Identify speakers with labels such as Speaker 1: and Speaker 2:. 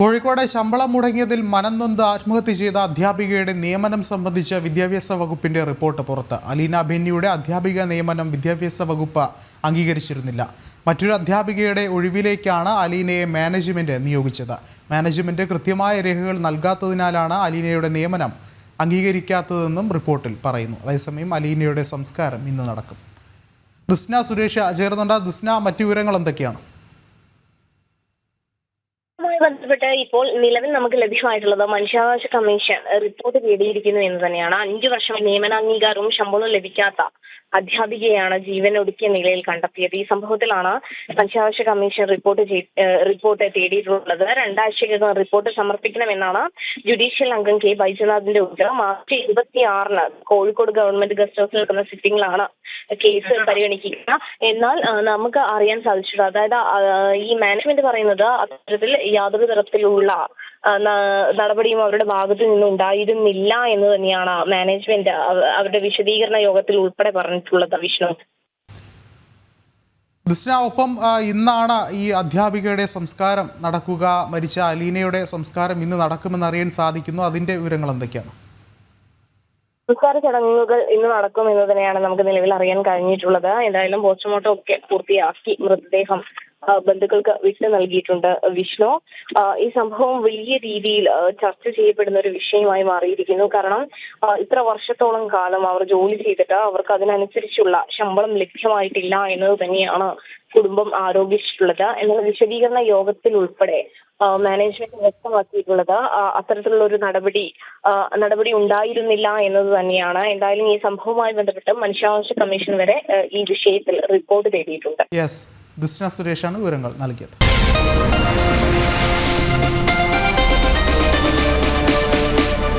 Speaker 1: കോഴിക്കോട് ശമ്പളം മുടങ്ങിയതിൽ മനംനൊന്ത് ആത്മഹത്യ ചെയ്ത അധ്യാപികയുടെ നിയമനം സംബന്ധിച്ച വിദ്യാഭ്യാസ വകുപ്പിന്റെ റിപ്പോർട്ട് പുറത്ത്. അലീന ബെന്നിയുടെ അധ്യാപിക നിയമനം വിദ്യാഭ്യാസ വകുപ്പ് അംഗീകരിച്ചിരുന്നില്ല. മറ്റൊരു അധ്യാപികയുടെ ഒഴിവിലേക്കാണ് അലീനയെ മാനേജ്മെന്റ് നിയോഗിച്ചത്. മാനേജ്മെന്റ് കൃത്യമായ രേഖകൾ നൽകാത്തതിനാലാണ് അലീനയുടെ നിയമനം അംഗീകരിക്കാത്തതെന്നും റിപ്പോർട്ടിൽ പറയുന്നു. അതേസമയം അലീനയുടെ സംസ്കാരം ഇന്ന് നടക്കും. ദിസ്ന സുരേഷ് ചേർന്നുണ്ട് ദിസ്ന മറ്റു വിവരങ്ങൾ എന്തൊക്കെയാണ്?
Speaker 2: ബന്ധപ്പെട്ട് ഇപ്പോൾ നിലവിൽ നമുക്ക് ലഭ്യമായിട്ടുള്ളത് മനുഷ്യാവകാശ കമ്മീഷൻ റിപ്പോർട്ട് തേടിയിരിക്കുന്നു എന്ന് തന്നെയാണ്. അഞ്ചു വർഷം നിയമനാംഗീകാരവും ശമ്പളവും ലഭിക്കാത്ത അധ്യാപികയാണ് ജീവൻ ഒടുക്കിയ നിലയിൽ കണ്ടെത്തിയത്. ഈ സംഭവത്തിലാണ് മനുഷ്യാവകാശ കമ്മീഷൻ റിപ്പോർട്ട് റിപ്പോർട്ട് തേടിയിട്ടുള്ളത്. രണ്ടാഴ്ചക്കകം റിപ്പോർട്ട് സമർപ്പിക്കണമെന്നാണ് ജുഡീഷ്യൽ അംഗം കെ. ബൈജനാഥിന്റെ ഉത്തരവ് മാർച്ച് ഇരുപത്തിയാറിന് കോഴിക്കോട് ഗവൺമെന്റ് ഗസ്റ്റ് ഹൗസിൽ നടക്കുന്ന സിറ്റിംഗിലാണ് കേസ് പരിഗണിക്കുക. എന്നാൽ നമുക്ക് അറിയാൻ സാധിച്ചിട്ടുണ്ട്. അതായത് ഈ മാനേജ്മെന്റ് പറയുന്നത് അത്തരത്തിൽ യാതൊരു തരത്തിലുള്ള നടപടിയും അവരുടെ ഭാഗത്തു നിന്നും ഉണ്ടായിരുന്നില്ല എന്ന് തന്നെയാണ് മാനേജ്മെന്റ് അവരുടെ വിശദീകരണ യോഗത്തിൽ ഉൾപ്പെടെ പറഞ്ഞിട്ടുള്ളത് വിഷ്ണു.
Speaker 1: ദിസ്ന ഒപ്പം ഇന്നാണ് ഈ അധ്യാപികയുടെ സംസ്കാരം നടക്കുക മരിച്ച അലീനയുടെ സംസ്കാരം ഇന്ന് നടക്കുമെന്ന് അറിയാൻ സാധിക്കുന്നു. അതിന്റെ വിവരങ്ങൾ എന്തൊക്കെയാണ്?
Speaker 2: സംസ്കാര ചടങ്ങുകൾ ഇന്ന് നടക്കും എന്ന് തന്നെയാണ് നമുക്ക് നിലവിൽ അറിയാൻ കഴിഞ്ഞിട്ടുള്ളത്. എന്തായാലും പോസ്റ്റ്മോർട്ടം ഒക്കെ പൂർത്തിയാക്കി മൃതദേഹം ബന്ധുക്കൾക്ക് വിട്ടു നൽകിയിട്ടുണ്ട് വിഷ്ണു. ഈ സംഭവം വലിയ രീതിയിൽ ചർച്ച ചെയ്യപ്പെടുന്ന ഒരു വിഷയമായി മാറിയിരിക്കുന്നു. കാരണം ഇത്ര വർഷത്തോളം കാലം അവർ ജോലി ചെയ്തിട്ട് അവർക്ക് അതിനനുസരിച്ചുള്ള ശമ്പളം ലഭ്യമായിട്ടില്ല എന്നത് തന്നെയാണ് കുടുംബം ആരോപിച്ചിട്ടുള്ളത് എന്നുള്ള വിശദീകരണ യോഗത്തിൽ ഉൾപ്പെടെ മാനേജ്മെന്റ് വ്യക്തമാക്കിയിട്ടുള്ളത് അത്തരത്തിലുള്ള ഒരു നടപടി നടപടി ഉണ്ടായിരുന്നില്ല എന്നത് തന്നെയാണ്. എന്തായാലും ഈ സംഭവവുമായി ബന്ധപ്പെട്ട് മനുഷ്യാവകാശ കമ്മീഷൻ വരെ ഈ വിഷയത്തിൽ റിപ്പോർട്ട് തേടിയിട്ടുണ്ട്.
Speaker 1: യെസ് സുരേഷാണ് വിവരങ്ങൾ നൽകിയത്.